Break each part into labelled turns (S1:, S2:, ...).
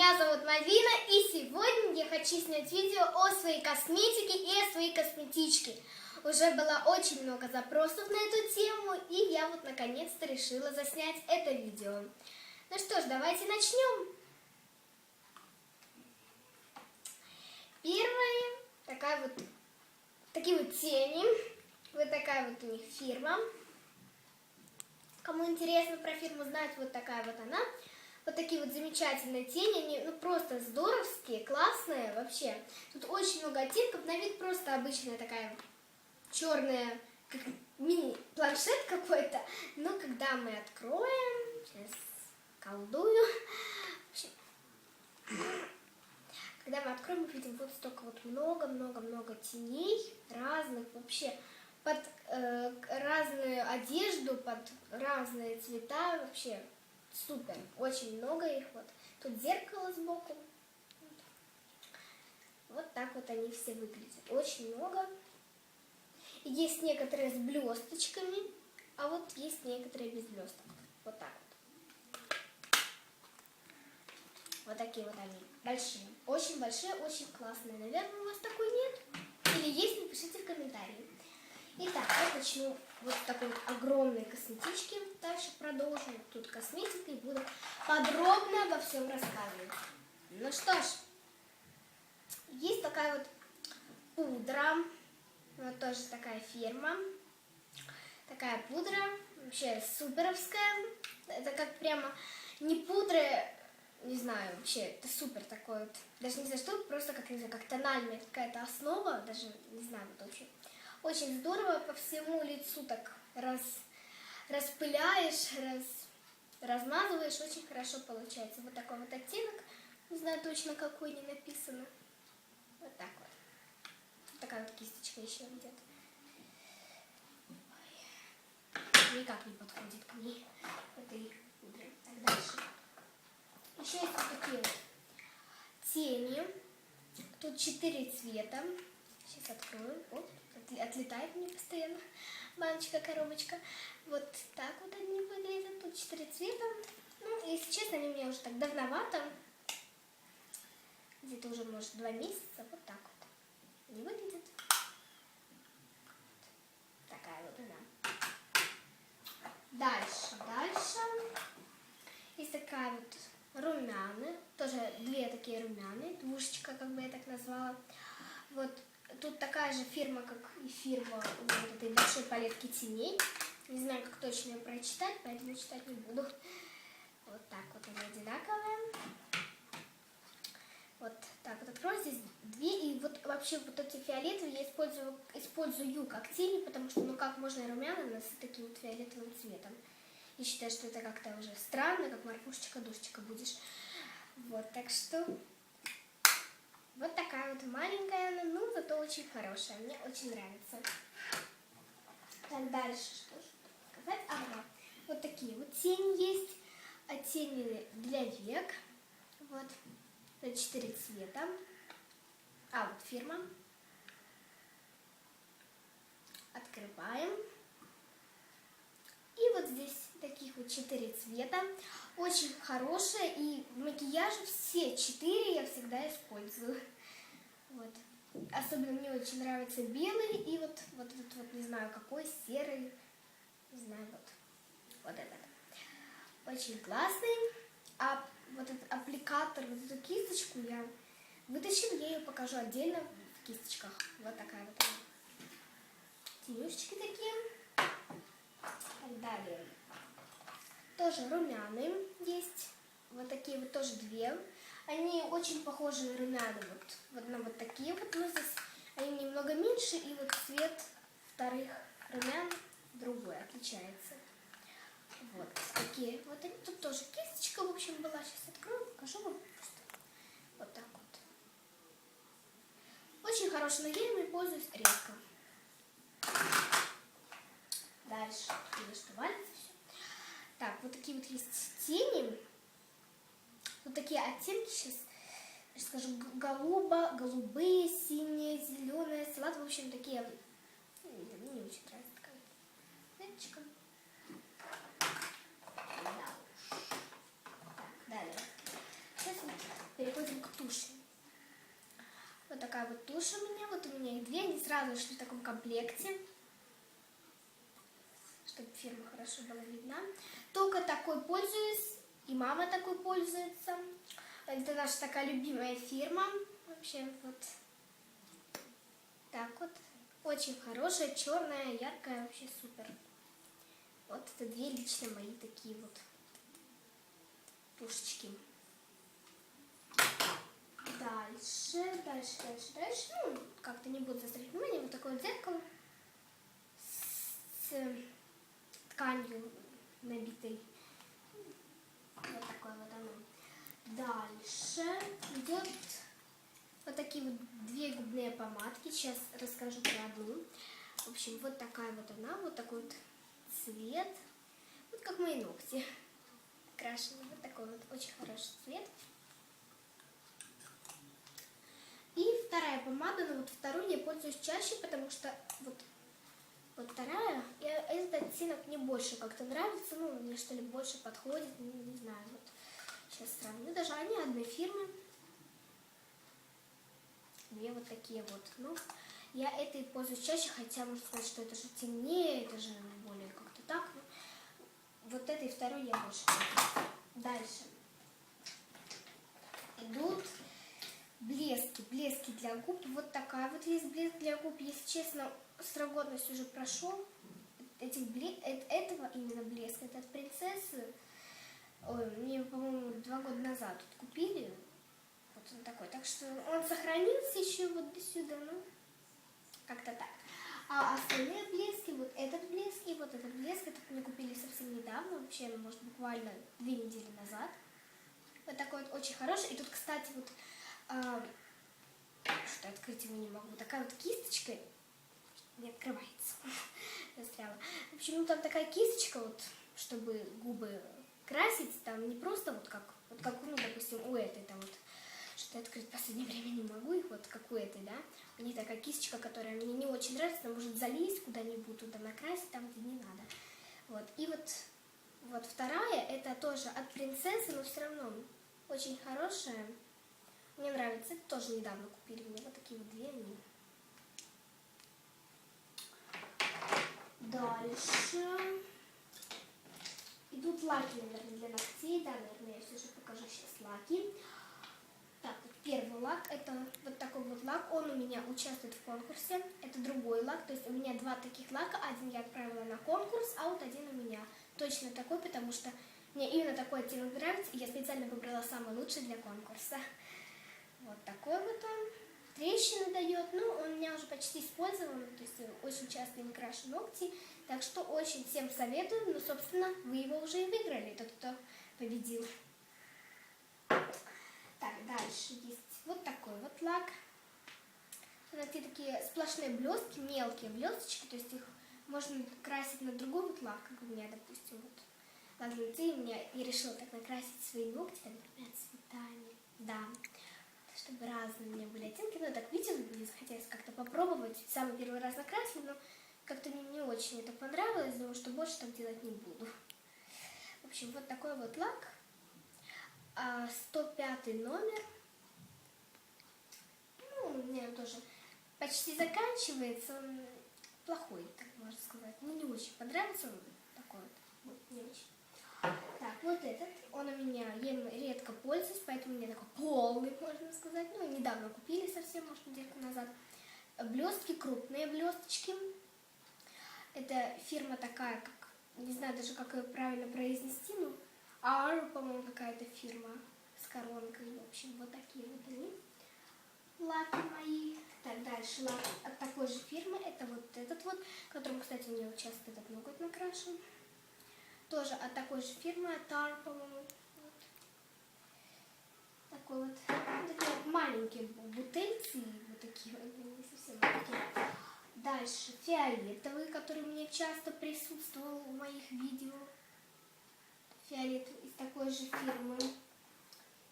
S1: меня зовут Мальвина, и сегодня я хочу снять видео о своей косметике и о своей косметичке. Уже было очень много запросов на эту тему, и я вот наконец-то решила заснять это видео. Ну что ж, давайте начнем. Первое, такая вот, такие вот тени, вот такая вот у них фирма. Кому интересно про фирму знать, вот такая вот она. Вот такие вот замечательные тени, они ну, просто здоровские, классные вообще. Тут очень много оттенков, на вид просто обычная такая черная, как мини-планшет какой-то. Но когда мы откроем, сейчас колдую, когда мы откроем, мы видим вот столько вот много-много-много теней разных вообще под э, разную одежду, под разные цвета вообще супер. Очень много их вот. Тут зеркало сбоку. Вот так вот они все выглядят. Очень много. Есть некоторые с блесточками, а вот есть некоторые без блесток. Вот так вот. Вот такие вот они. Большие. Очень большие, очень классные. Наверное, у вас такой нет? Или есть, напишите в комментарии. Итак, я начну вот такой вот огромной косметички. Дальше продолжим. Тут косметика и буду подробно обо всем рассказывать. Ну что ж, есть такая вот пудра. Вот тоже такая фирма. Такая пудра. Вообще суперовская. Это как прямо не пудра, не знаю, вообще, это супер такой вот. Даже не знаю, что, просто как, не знаю, как тональная какая-то основа. Даже не знаю, вот вообще. Очень здорово по всему лицу так раз, распыляешь, раз, размазываешь, очень хорошо получается. Вот такой вот оттенок, не знаю точно какой, не написано. Вот так вот. вот такая вот кисточка еще идет. Никак не подходит к ней этой пудре. Так, дальше. Еще есть вот такие вот тени. Тут четыре цвета. Сейчас открою. Оп отлетает мне постоянно баночка, коробочка. Вот так вот они выглядят. Тут четыре цвета. Ну, если честно, они мне уже так давновато. Где-то уже, может, два месяца. Вот так вот. Они выглядят. Такая вот она. Дальше, дальше. Есть такая вот румяны. Тоже две такие румяны. Двушечка, как бы я так назвала. Вот Тут такая же фирма, как и фирма вот этой большой палетки теней. Не знаю, как точно ее прочитать, поэтому читать не буду. Вот так вот они одинаковые. Вот так вот открою здесь две. И вот вообще вот эти фиолетовые я использую, использую как тени, потому что ну как можно румяна с таким вот фиолетовым цветом. Я считаю, что это как-то уже странно, как морфушечка-душечка будешь. Вот, так что вот такая вот маленькая она, ну зато очень хорошая, мне очень нравится. Так, дальше что же показать? Ага, вот такие вот тени есть, а тени для век. Вот, на четыре цвета. А, вот фирма. Открываем. И вот здесь таких вот четыре цвета. Очень хорошая, и в макияже все четыре я всегда использую. Вот. Особенно мне очень нравится белый и вот, вот этот вот, не знаю какой, серый, не знаю, вот, вот этот. Очень классный. А вот этот аппликатор, вот эту кисточку я вытащила, я ее покажу отдельно в кисточках. Вот такая вот. Тенюшечки такие. Далее. Тоже румяные есть. Вот такие вот тоже две. Они очень похожи румяна вот, вот на вот такие вот. Но здесь они немного меньше. И вот цвет вторых румян другой отличается. Вот такие. Вот они. Тут тоже кисточка, в общем, была. Сейчас открою, покажу вам. Вот так вот. Очень хороший, но ими пользуюсь редко. Дальше. Что валится. Так, вот такие вот есть тени. Вот такие оттенки сейчас, скажу, голубо, голубые, синие, зеленые, салат, в общем, такие, мне не очень нравится такая веточка. Да. Так, далее. Сейчас переходим к туше. Вот такая вот тушь у меня. Вот у меня их две. Они сразу шли в таком комплекте. Хорошо была видна. Только такой пользуюсь. И мама такой пользуется. Это наша такая любимая фирма. Вообще вот так вот. Очень хорошая, черная, яркая, вообще супер. Вот это две лично мои такие вот тушечки. Дальше, дальше, дальше, дальше. Ну, как-то не буду заострять внимание. Вот такое вот зеркало с тканью набитой. Вот такое вот оно. Дальше идет вот такие вот две губные помадки. Сейчас расскажу про одну. В общем, вот такая вот она, вот такой вот цвет. Вот как мои ногти. Крашеный. Вот такой вот очень хороший цвет. И вторая помада, но вот вторую я пользуюсь чаще, потому что вот, вот вторая, я, этот оттенок мне больше как-то нравится, ну, мне что ли больше подходит, не, не знаю, вот. Сейчас сравню, даже они одной фирмы. Две вот такие вот, ну, я этой пользуюсь чаще, хотя можно сказать, что это же темнее, это же более как-то так. Ну, вот этой второй я больше. Дальше. Идут блески. Блески для губ. Вот такая вот есть блеск для губ. Если честно, срок годности уже прошел. Этих бле... Этого именно блеска. Это от принцессы. Ой, мне, по-моему, два года назад тут купили. Вот он такой. Так что он сохранился еще вот до сюда. Ну, как-то так. А остальные блески, вот этот блеск и вот этот блеск, это мне купили совсем недавно, вообще, может, буквально две недели назад. Вот такой вот очень хороший. И тут, кстати, вот, э, что открыть его не могу, такая вот кисточка не открывается. Застряла. В общем, ну там такая кисточка вот, чтобы губы красить, там не просто вот как, вот как, ну, допустим, у этой там вот что открыть в последнее время не могу их, вот как у этой, да. У них такая кисточка, которая мне не очень нравится, она может залезть куда-нибудь, туда накрасить, там, где не надо. Вот, и вот, вот вторая, это тоже от принцессы, но все равно очень хорошая. Мне нравится, это тоже недавно купили мне, вот такие вот две они. Дальше. Идут лаки, наверное, для ногтей. Да, наверное, я все же покажу сейчас лаки. Так, вот первый лак, это вот такой вот лак, он у меня участвует в конкурсе, это другой лак, то есть у меня два таких лака, один я отправила на конкурс, а вот один у меня точно такой, потому что мне именно такой оттенок нравится, и я специально выбрала самый лучший для конкурса. Вот такой вот он, трещины дает, ну, он у меня уже почти использован, то есть очень часто им крашу ногти, так что очень всем советую, ну, собственно, вы его уже и выиграли, тот, кто победил. Так, дальше есть вот такой вот лак. Смотрите, такие сплошные блестки, мелкие блесточки, то есть их можно красить на другой вот лак, как у меня, допустим, вот. Ладно, ты меня и решила так накрасить свои ногти, там, например, цветами. Да, чтобы разные у меня были оттенки. Ну, так видел, мне захотелось как-то попробовать. Самый первый раз накрасила, но как-то мне не очень это понравилось, думаю, что больше так делать не буду. В общем, вот такой вот лак. 105 номер. Ну, у меня тоже почти заканчивается. Он плохой, так можно сказать. Мне не очень понравился он такой вот не очень. Вот этот, он у меня, им редко пользуюсь, поэтому у такой полный, можно сказать. Ну, недавно купили совсем, может, недельку назад. Блестки, крупные блесточки. Это фирма такая, как, не знаю даже, как ее правильно произнести, но Ар, по-моему, какая-то фирма с коронкой. В общем, вот такие вот они. Лаки мои. Так, дальше лак от такой же фирмы. Это вот этот вот, которым, кстати, у меня часто этот ноготь накрашен. Тоже от такой же фирмы, от Ар, по-моему. Вот. Такой вот. вот такие вот маленькие бутыльцы. Вот такие вот, не совсем такие. Дальше фиолетовый, который меня часто присутствовал в моих видео фиолетовый из такой же фирмы.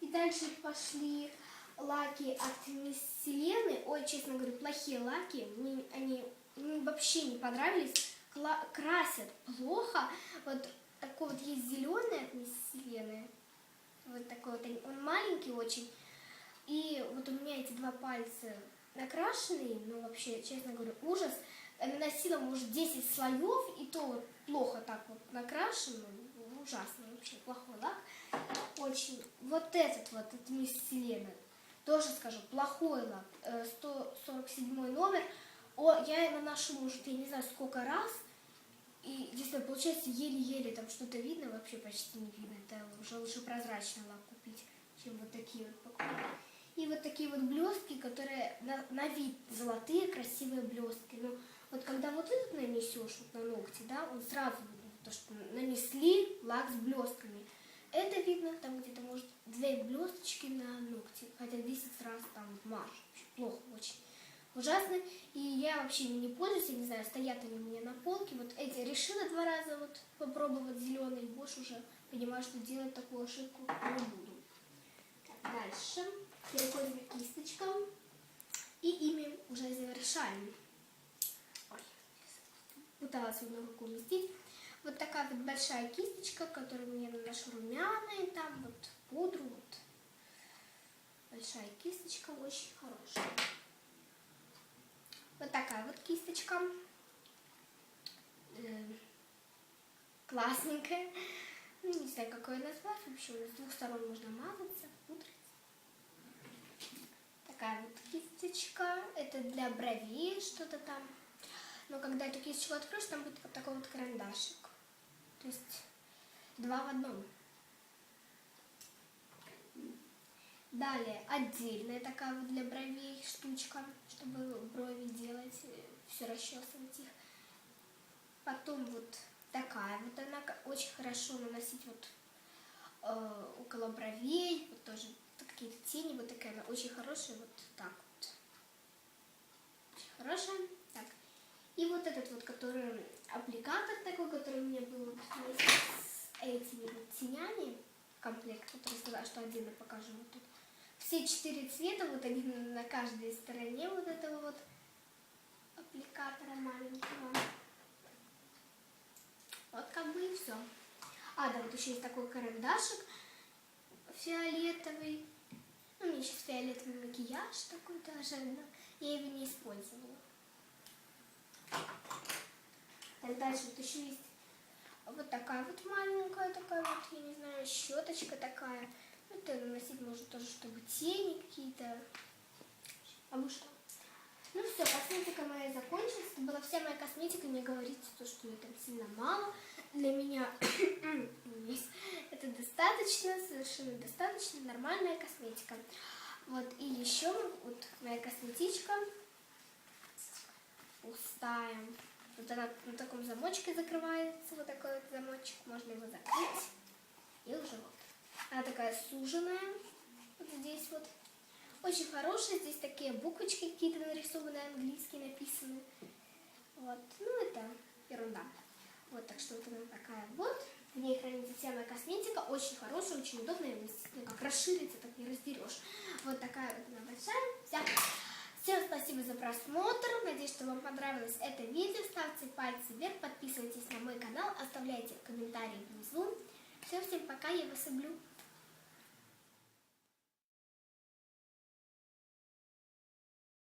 S1: И дальше пошли лаки от Мисс Селены. Ой, честно говоря, плохие лаки. Мне они, мне вообще не понравились. Красят плохо. Вот такой вот есть зеленый от Мисс. Вот такой вот. Он маленький очень. И вот у меня эти два пальца накрашенные, ну вообще, честно говорю, ужас. Наносила, может, 10 слоев, и то вот плохо так вот накрашено. Ужасно вообще, плохой лак. Очень. Вот этот вот, от Мисс Селена, тоже скажу, плохой лак. Э, 147 номер. О, я наношу, может, я не знаю, сколько раз. И действительно, получается, еле-еле там что-то видно, вообще почти не видно. Это уже лучше прозрачный лак купить, чем вот такие вот покупать. И вот такие вот блестки, которые на, на вид золотые, красивые блестки. Но вот когда вот этот нанесешь вот на ногти, да, он сразу видно, то, что нанесли лак с блестками. Это видно там где-то, может, две блесточки на ногти, хотя 10 раз там марш. Плохо очень. Ужасно. И я вообще не пользуюсь, я не знаю, стоят они у меня на полке. Вот эти решила два раза вот попробовать зеленый, больше уже понимаю, что делать такую ошибку не буду. Так, дальше переходим к кисточкам. И ими уже завершаем. Пыталась одну руку уместить. Вот такая вот большая кисточка, которую мне наношу румяна, и там вот пудру. Вот. Большая кисточка, очень хорошая. Вот такая вот кисточка. Э, классненькая. Ну, не знаю, какое назвать. В общем, с двух сторон можно мазаться, пудрить. Такая вот кисточка. Это для бровей что-то там. Но когда эту кисточку откроешь, там будет вот такой вот карандашик. То есть два в одном. Далее отдельная такая вот для бровей штучка, чтобы брови делать, все расчесывать их. Потом вот такая вот она очень хорошо наносить вот э, около бровей, вот тоже какие-то тени, вот такая она очень хорошая, вот так вот. Очень хорошая. Так. И вот этот вот, который аппликатор такой, который у меня был вот с этими вот тенями, комплект, который сказала, что отдельно покажу вот тут все четыре цвета, вот они на каждой стороне вот этого вот аппликатора маленького. Вот как бы и все. А, да, вот еще есть такой карандашик фиолетовый. Ну, у меня сейчас фиолетовый макияж такой даже, но я его не использовала. Так, дальше вот еще есть вот такая вот маленькая, такая вот, я не знаю, щеточка такая. Это наносить можно тоже, чтобы тени какие-то. А вы что? Ну все, косметика моя закончилась. Это была вся моя косметика. Не говорите то, что ее там сильно мало. Для меня это достаточно, совершенно достаточно нормальная косметика. Вот, и еще вот моя косметичка пустая. Вот она на таком замочке закрывается, вот такой вот замочек. Можно его закрыть. И уже вот. Она такая суженная. Вот здесь вот. Очень хорошая. Здесь такие буквочки какие-то нарисованы, английские написаны. Вот. Ну, это ерунда. Вот, так что вот она такая вот. В ней хранится вся косметика. Очень хорошая, очень удобная. Ну, как расширится, так не разберешь. Вот такая вот она большая. Вся. Всем спасибо за просмотр. Надеюсь, что вам понравилось это видео. Ставьте пальцы вверх, подписывайтесь на мой канал, оставляйте комментарии внизу. Все, всем пока, я вас люблю.